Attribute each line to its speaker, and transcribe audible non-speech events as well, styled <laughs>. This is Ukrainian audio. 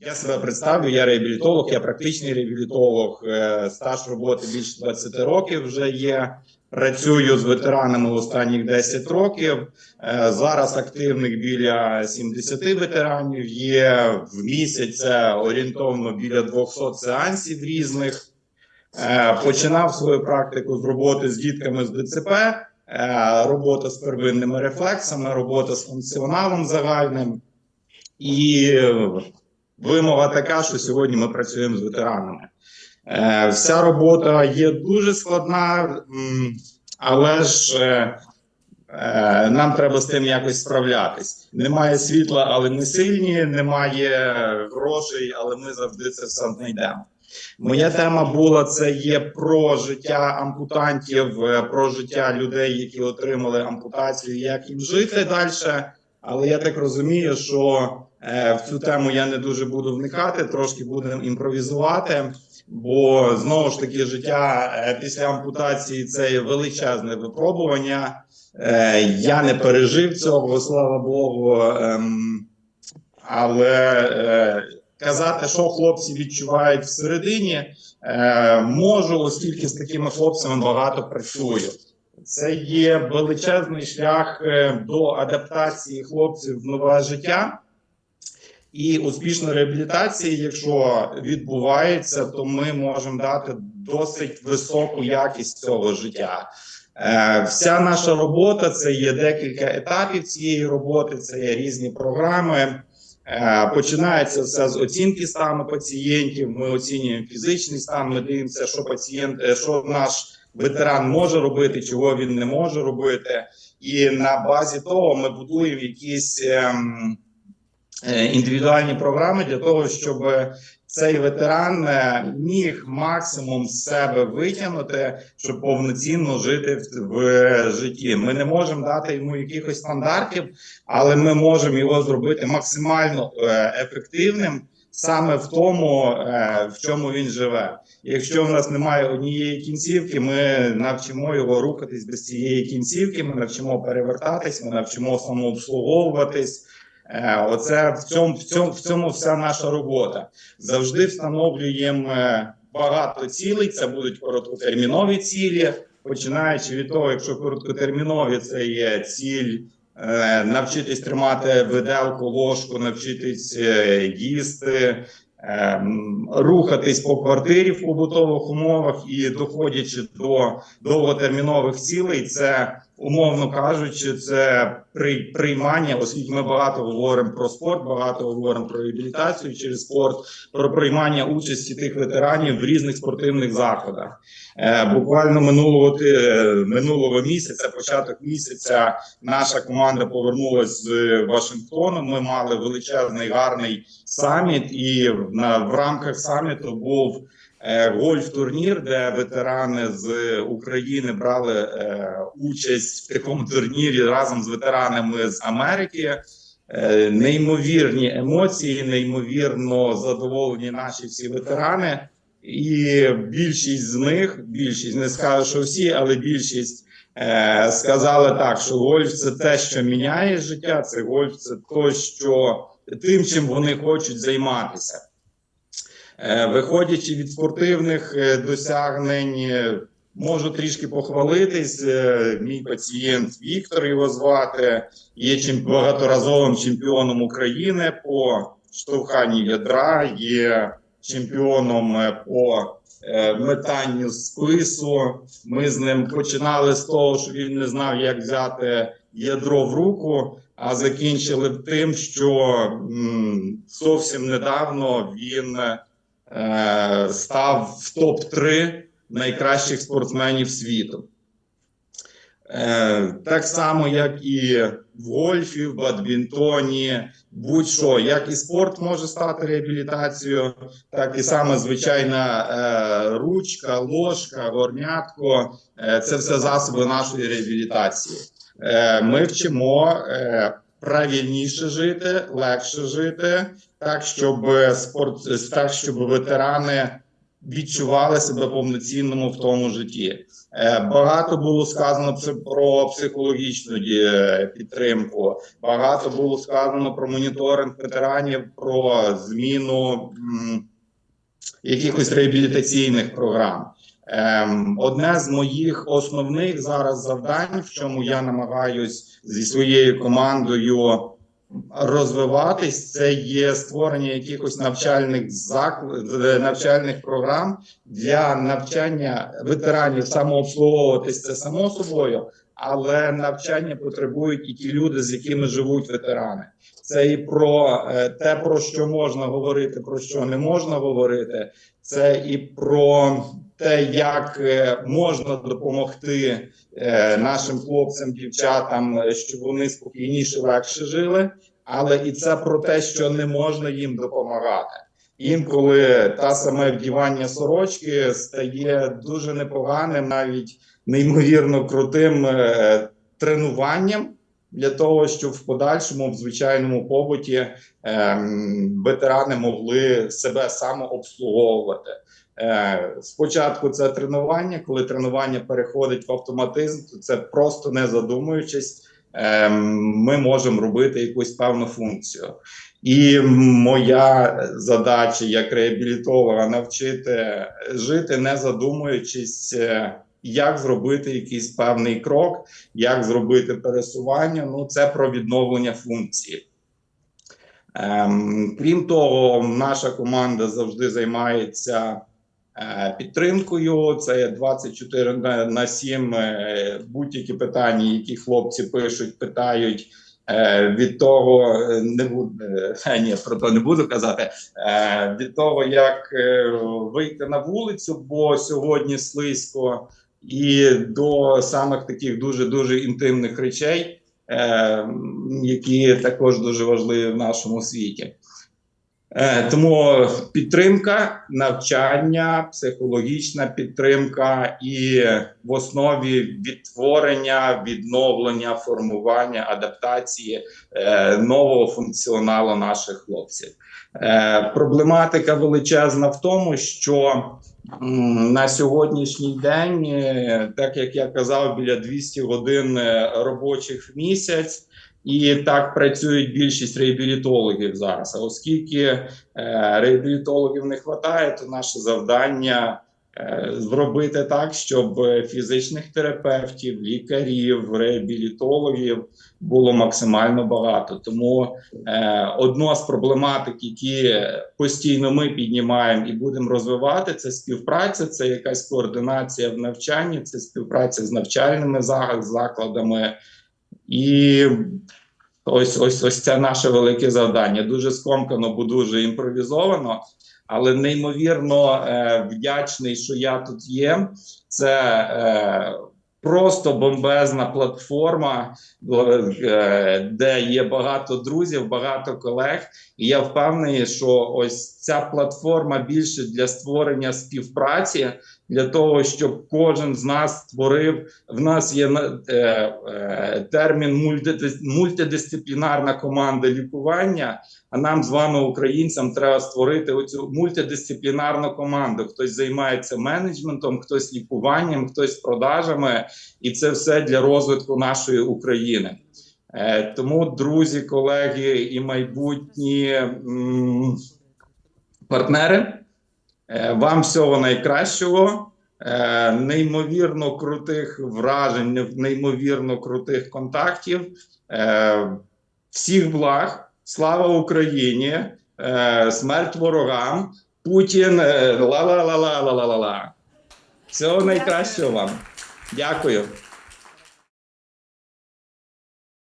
Speaker 1: Я себе представлю, я реабілітолог, я практичний реабілітолог, е, стаж роботи більше 20 років вже є. Працюю з ветеранами останніх 10 років. Е, Зараз активних біля 70 ветеранів є в місяць орієнтовно біля 200 сеансів різних. Е, Починав свою практику з роботи з дітками з ДЦП, робота з первинними рефлексами, робота з функціоналом загальним. І вимога така, що сьогодні ми працюємо з ветеранами. Е, Вся робота є дуже складна, але ж е, е, нам треба з тим якось справлятись. Немає світла, але ми сильні, немає грошей, але ми завжди це все знайдемо. Моя тема була це є про життя ампутантів, е, про життя людей, які отримали ампутацію, як їм жити далі. Але я так розумію, що в цю тему я не дуже буду вникати, трошки будемо імпровізувати. Бо знову ж таки життя е, після ампутації це величезне випробування. Е, Я не пережив цього, слава Богу. Ем, Але е, казати, що хлопці відчувають всередині, е, можу, оскільки з такими хлопцями багато працюю. Це є величезний шлях е, до адаптації хлопців в нове життя. І успішна реабілітація, якщо відбувається, то ми можемо дати досить високу якість цього життя. Е, Вся наша робота це є декілька етапів цієї роботи, це є різні програми. Е, Починається все з оцінки стану пацієнтів. Ми оцінюємо фізичний стан. Ми дивимося, що пацієнт, е, що наш ветеран може робити, чого він не може робити. І на базі того ми будуємо якісь. ем, індивідуальні програми для того, щоб цей ветеран е, міг максимум себе витягнути, щоб повноцінно жити в, в житті. Ми не можемо дати йому якихось стандартів, але ми можемо його зробити максимально е, ефективним. Саме в тому, е, в чому він живе. Якщо в нас немає однієї кінцівки, ми навчимо його рухатись без цієї кінцівки. Ми навчимо перевертатись, ми навчимо самообслуговуватись. Е, Оце в цьому, в цьому, в цьому вся наша робота. Завжди встановлюємо е, багато цілей. Це будуть короткотермінові цілі, починаючи від того, якщо короткотермінові це є ціль. е, Навчитись тримати виделку, ложку, навчитись їсти, рухатись по квартирі в побутових умовах і доходячи до довготермінових цілей, це умовно кажучи, це при, приймання, оскільки ми багато говоримо про спорт, багато говоримо про реабілітацію через спорт, про приймання участі тих ветеранів в різних спортивних заходах. Е, буквально минулого е, минулого місяця, початок місяця, наша команда повернулася з Вашингтону. Ми мали величезний гарний саміт, і в рамках саміту був гольф-турнір, де ветерани з України брали е, участь в такому турнірі разом з ветеранами з Америки. Е, Неймовірні емоції, неймовірно задоволені наші всі ветерани. І більшість з них, більшість не скажу, що всі, але більшість е, сказали так, що гольф це те, що міняє життя. Це гольф, це то, що тим, чим вони хочуть займатися. Е, Виходячи від спортивних е, досягнень, е, можу трішки похвалитись. Мій пацієнт Віктор його звати, є багаторазовим чемпіоном України по штовханні ядра, є чемпіоном по метанню спису. Ми з ним починали з того, що він не знав, як взяти ядро в руку. А закінчили тим, що зовсім недавно він став в топ-3 найкращих спортсменів світу. Е, так само, як і в гольфі, в бадмінтоні, будь-що, як і спорт може стати реабілітацією, так і саме звичайна е, ручка, ложка, горнятко е, це все засоби нашої реабілітації. Е, ми вчимо е, правильніше жити, легше жити, так щоб спорт, так щоб ветерани відчували себе повноцінному в тому житті. Е, Багато було сказано про психологічну е, підтримку. Багато було сказано про моніторинг ветеранів, про зміну якихось реабілітаційних програм. Ем, одне з моїх основних зараз завдань, в чому я намагаюсь зі своєю командою розвиватись, це є створення якихось навчальних заклад, навчальних програм для навчання ветеранів самообслуговуватись це само собою, але навчання потребують і ті люди, з якими живуть ветерани. Це і про е, те, про що можна говорити, про що не можна говорити. Це і про те, як е, можна допомогти е, нашим хлопцям, дівчатам, щоб вони спокійніше, легше жили. Але і це про те, що не можна їм допомагати. Інколи та саме вдівання сорочки стає дуже непоганим, навіть неймовірно крутим е, тренуванням для того, щоб в подальшому в звичайному побуті ем, ветерани могли себе самообслуговувати. Е, спочатку це тренування, коли тренування переходить в автоматизм, то це просто не задумуючись, ми можемо робити якусь певну функцію. І моя задача як реабілітолога навчити жити, не задумуючись, е, як зробити якийсь певний крок, як зробити пересування. Ну, це про відновлення функції. Ем, крім того, наша команда завжди займається е, підтримкою. Це 24 на, на 7 е, будь-які питання, які хлопці пишуть, питають. Е, від того е, не буду е, <laughs> ні, про то не буду казати. Е, від того, як вийти на вулицю, бо сьогодні слизько, і до самих таких дуже дуже інтимних речей, які також дуже важливі в нашому світі. Е, Тому підтримка, навчання, психологічна підтримка і в основі відтворення, відновлення, формування, адаптації е, нового функціоналу наших хлопців. Е, Проблематика величезна в тому, що на сьогоднішній день, так як я казав, біля 200 годин робочих в місяць. І так працюють більшість реабілітологів зараз. А оскільки е, реабілітологів не вистачає, то наше завдання е, зробити так, щоб фізичних терапевтів, лікарів, реабілітологів було максимально багато. Тому е, одна з проблематик, які постійно ми піднімаємо і будемо розвивати, це співпраця, це якась координація в навчанні, це співпраця з навчальними за- закладами. І ось ось ось це наше велике завдання. Дуже скомкано, бо дуже імпровізовано, але неймовірно е, вдячний, що я тут є. Це е, просто бомбезна платформа, е, де є багато друзів, багато колег. І я впевнений, що ось ця платформа більше для створення співпраці, для того, щоб кожен з нас створив. В нас є е, е, термін мультидис- мультидисциплінарна команда лікування. Нам з вами, українцям, треба створити оцю мультидисциплінарну команду. Хтось займається менеджментом, хтось лікуванням, хтось продажами, і це все для розвитку нашої України. Е, Тому, друзі, колеги і майбутні партнери, е, вам всього найкращого, е, неймовірно крутих вражень, неймовірно крутих контактів. Всіх благ, слава Україні, е, смерть ворогам, Путін, е, ла-ла-ла-ла-ла-ла-ла-ла. Всього найкращого вам. Дякую.